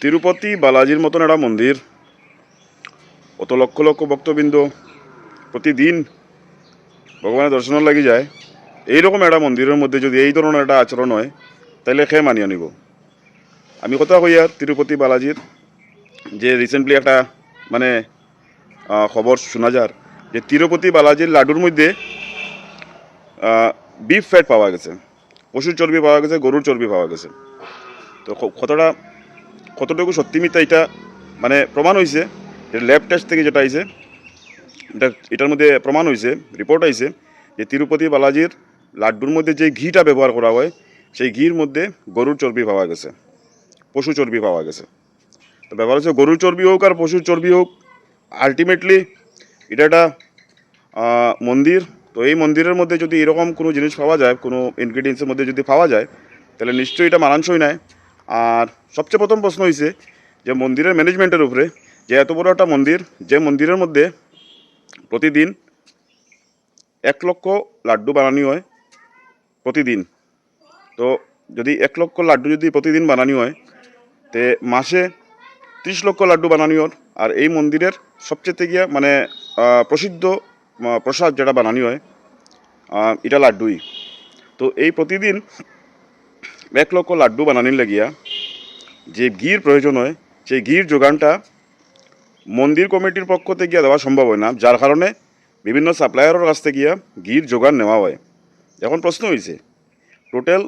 তিরুপতি বালাজির মতন একটা মন্দির। অত লক্ষ লক্ষ ভক্তবৃন্দ প্রতিদিন ভগবানের দর্শনের লাগি যায়। এইরকম একটা মন্দিরের মধ্যে যদি এই ধরনের একটা আচরণ হয় তাহলে খেয়ে মানিয়ে নিব। আমি কথা কই আর তিরুপতি বালাজির, যে রিসেন্টলি একটা মানে খবর শোনা যার, যে তিরুপতি বালাজির লাডুর মধ্যে বিফ ফ্যাট পাওয়া গেছে। পশুর চর্বি পাওয়া গেছে, গরুর চর্বি পাওয়া গেছে। তো কতটা কতটুকু সত্যি মিথ্যা এটা মানে প্রমাণ হয়েছে ল্যাব টেস্ট থেকে যেটা আইছে, এটা, এটার মধ্যে প্রমাণ হয়েছে রিপোর্ট আইছে যে তিরুপতি বালাজির লাড্ডুর মধ্যে যে ঘিটা ব্যবহার করা হয়, সেই ঘির মধ্যে গরুর চর্বি পাওয়া গেছে, পশু চর্বি পাওয়া গেছে। তো ব্যাপার হচ্ছে গরুর চর্বি হোক আর পশুর চর্বি হোক আলটিমেটলি এটা একটা মন্দির। তো এই মন্দিরের মধ্যে যদি এরকম কোনো জিনিস পাওয়া যায়, কোনো ইনগ্রিডিয়েন্টসের মধ্যে যদি পাওয়া যায়, তাহলে নিশ্চয়ই এটা মানানসই নয় আর সবচেয়ে প্রথম প্রশ্ন হয়েছে যে মন্দিরের ম্যানেজমেন্টের উপরে যে এত বড় একটা মন্দির, যে মন্দিরের মধ্যে প্রতিদিন এক লক্ষ লাড্ডু বানানি হয় প্রতিদিন। তো যদি এক লক্ষ লাড্ডু যদি প্রতিদিন বানানি হয়, তে মাসে ত্রিশ লক্ষ লাড্ডু বানানি হয়। আর এই মন্দিরের সবচেয়ে গিয়া মানে প্রসিদ্ধ প্রসাদ যেটা বানানি হয় এটা লাড্ডুই। তো এই প্রতিদিন এক লক্ষ লাড্ডু বানানির লাগিয়া যে ঘির প্রয়োজন হয়, সেই ঘির যোগানটা মন্দির কমিটির পক্ষ থেকে গিয়া দেওয়া সম্ভব হয় না, যার কারণে বিভিন্ন সাপ্লায়ারের কাছ থেকে গিয়া ঘির যোগান নেওয়া হয়। এখন প্রশ্ন হয়েছে টোটাল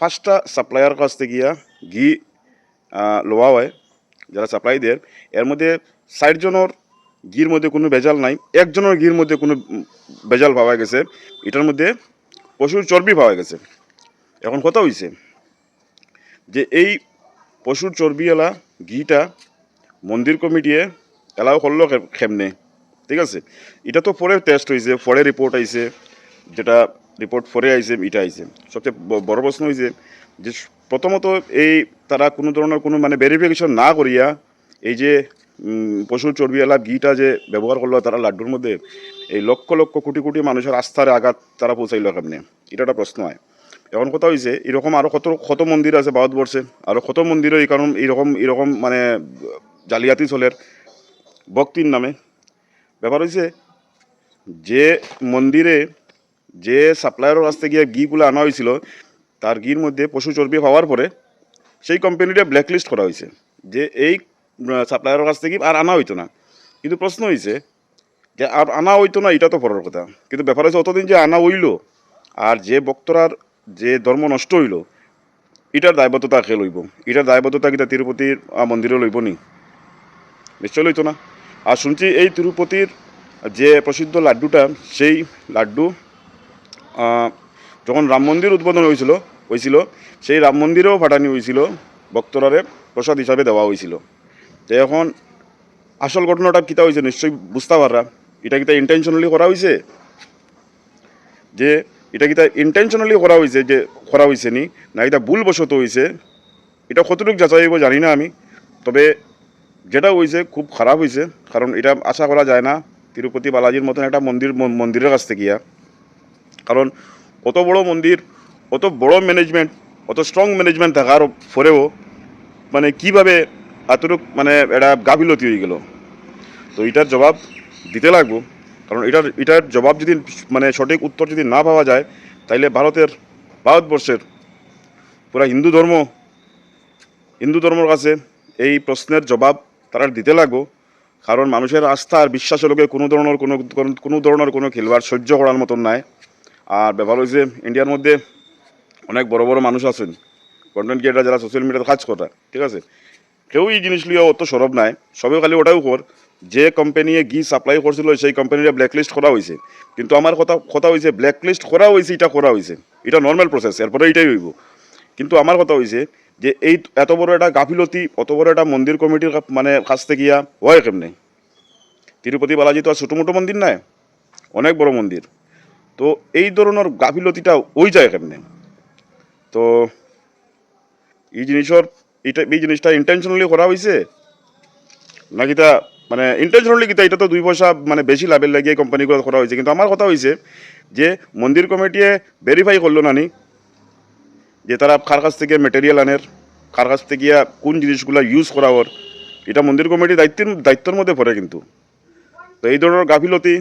পাঁচটা সাপ্লায়ার কাছ থেকে গিয়া ঘি লওয়া হয়, যারা সাপ্লাই দেয়, এর মধ্যে ষাট জনের ঘির মধ্যে কোনো ভেজাল নাই, একজনের ঘির মধ্যে কোনো ভেজাল পাওয়া গেছে, এটার মধ্যে পশুর চর্বি পাওয়া গেছে। এখন কথা হয়েছে যে এই পশুর চর্বিওয়ালা ঘিটা মন্দির কমিটিয়ে এলাও করল খেমনে, ঠিক আছে? এটা তো পরে টেস্ট হয়েছে পরে রিপোর্ট আইছে, যেটা রিপোর্ট পরে আইছে, এটা আইছে। সবচেয়ে বড় প্রশ্ন হয়েছে যে প্রথমত এই তারা কোনো ধরনের কোনো মানে ভেরিফিকেশন না করিয়া এই যে পশুর চর্বিওয়ালা ঘিটা যে ব্যবহার করল তারা লাড্ডুর মধ্যে, এই লক্ষ লক্ষ কোটি কোটি মানুষের আস্থার আঘাত তারা পৌঁছাইলো কেমনে? এটা একটা প্রশ্ন হয়। এখন কথা হয়েছে এরকম আরও কত কত মন্দির আছে ভারতবর্ষে? আরও কত মন্দিরও এই কারণ এরকম এরকম মানে জালিয়াতি চলের ভক্তির নামে। ব্যাপার হয়েছে যে মন্দিরে যে সাপ্লায়ারের গিয়ে ঘিগুলো আনা হয়েছিল তার গির মধ্যে পশু চর্বি হওয়ার পরে সেই কোম্পানিটা ব্ল্যাকলিস্ট করা হয়েছে যে এই সাপ্লায়ারের কাছ থেকে আর আনা হইতো না। কিন্তু প্রশ্ন হয়েছে যে আর আনা হইতো না, এটা তো পরের কথা। কিন্তু ব্যাপার হচ্ছে অতদিন যে আনা হইল, আর যে বক্তরার যে ধর্ম নষ্ট হইল এটার দায়বদ্ধতা কে লইব? এটার দায়বদ্ধতা কিটা তিরুপতির মন্দিরে লইব নি? নিশ্চয় লইতো না। আর শুনছি এই তিরুপতির যে প্রসিদ্ধ লাড্ডুটা, সেই লাড্ডু যখন রাম মন্দির উদ্বোধন হয়েছিল হয়েছিল সেই রাম মন্দিরেও ফাটানি হয়েছিল ভক্তরারে প্রসাদ হিসাবে দেওয়া হয়েছিল তো এখন আসল ঘটনাটা কিতা হয়েছে নিশ্চয়ই বুঝতে পাররা। এটা কিতা ইন্টেনশনালি করা হয়েছে যে এটা কিতা ইন্টেনশনালি করা হয়েছে যে করা হয়েছে নি? না, এটা ভুলবশত হয়েছে এটা কতটুকু যাচাই হইব জানি না আমি। তবে যেটা হয়েছে খুব খারাপ হয়েছে কারণ এটা আশা করা যায় না, তিরুপতি বালাজির মতন একটা মন্দির মন্দিরের কাছ থেকে কারণ অত বড় মন্দির, অত বড় ম্যানেজমেন্ট অত স্ট্রং ম্যানেজমেন্ট থাকার পরেও মানে কীভাবে এতটুক মানে এটা গাফিলতি হয়ে গেল? তো এটার জবাব দিতে লাগবো। কারণ এটার এটার জবাব যদি মানে সঠিক উত্তর যদি না পাওয়া যায়, তাইলে ভারতের, ভারতবর্ষের পুরা হিন্দু ধর্ম, হিন্দু ধর্মের কাছে এই প্রশ্নের জবাব তারা দিতে লাগবো। কারণ মানুষের আস্থা আর বিশ্বাসের লোকে কোনো ধরনের কোনো, কোনো- ধরনের কোনো খেলবার সহ্য করার মতন নাই। আর ব্যাপার হয়েছে ইন্ডিয়ার মধ্যে অনেক বড় বড় মানুষ আছেন। কন্টেন্ট ক্রিয়েটার যারা সোশ্যাল মিডিয়াতে কাজ করে, ঠিক আছে? কেউ এই জিনিস লিয়ে অত সরব নাই। সবে খালি ওটাও কর। যে কোম্পানি ঘি সাপ্লাই করছিল সেই কোম্পানিটা ব্ল্যাকলিস্ট করা হয়েছে কিন্তু আমার কথা কথা হয়েছে ব্ল্যাকলিস্ট করা হয়েছে এটা করা হয়েছে এটা নর্মাল প্রসেস এরপরে এটাই হইব। কিন্তু আমার কথা হয়েছে যে এই এত বড় একটা গাফিলতি, অত বড় একটা মন্দির কমিটির মানে কাছ গিয়া হয় কেমনে? তিরুপতি বালাজি তো আর ছোটো মোটো মন্দির নাই? অনেক বড় মন্দির তো এই ধরনের গাফিলতিটা ওই যায় কেমনে? তো এই জিনিসের এটা এই জিনিসটা ইন্টেনশনালি করা হয়েছে নাকি তা মানে ইন্টেনশনালি কিতা এটা তো দুই পয়সা মানে বেশি লাভের লাগিয়ে কোম্পানিগুলো করা হয়েছে। কিন্তু আমার কথা হয়েছে যে মন্দির কমিটিয়ে ভেরিফাই করল নানি যে তারা কার কাছ থেকে মেটেরিয়াল আনের, কার কাছ থেকে কোন জিনিসগুলো ইউজ করা ওর এটা মন্দির কমিটির দায়িত্বের দায়িত্বের মধ্যে পড়ে কিন্তু। তো এই ধরনের গাফিলতি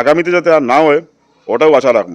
আগামীতে যাতে আর না হয়, ওটাও আশা রাখব।